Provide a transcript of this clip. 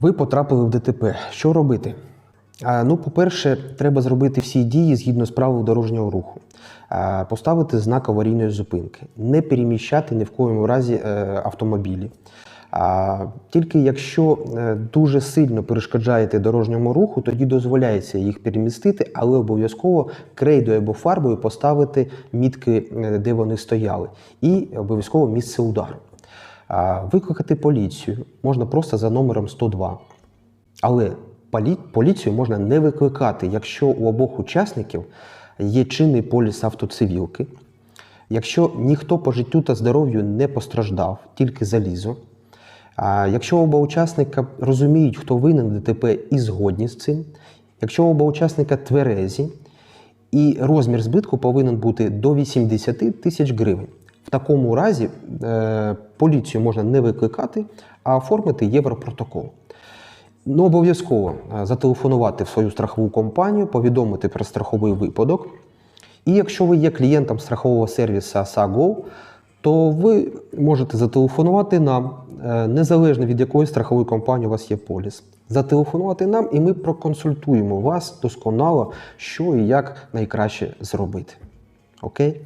Ви потрапили в ДТП. Що робити? Ну, по-перше, треба зробити всі дії згідно з правил дорожнього руху. Поставити знак аварійної зупинки, не переміщати ні в коєму разі е, автомобілі. Тільки якщо е, дуже сильно перешкоджаєте дорожньому руху, тоді дозволяється їх перемістити, але обов'язково крейдою або фарбою поставити мітки, е, де вони стояли, і обов'язково місце удару. Викликати поліцію можна просто за номером 102. Але полі- поліцію можна не викликати, якщо у обох учасників є чинний поліс автоцивілки, якщо ніхто по життю та здоров'ю не постраждав, тільки залізо. А якщо оба учасника розуміють, хто винен в ДТП і згодні з цим, якщо оба учасника тверезі, і розмір збитку повинен бути до 80 тисяч гривень. В такому разі е, поліцію можна не викликати, а оформити європротокол. Ну, обов'язково е, зателефонувати в свою страхову компанію, повідомити про страховий випадок. І якщо ви є клієнтом страхового сервісу SAGO, то ви можете зателефонувати нам, е, незалежно від якої страхової компанії у вас є поліс. Зателефонувати нам, і ми проконсультуємо вас досконало, що і як найкраще зробити. Окей?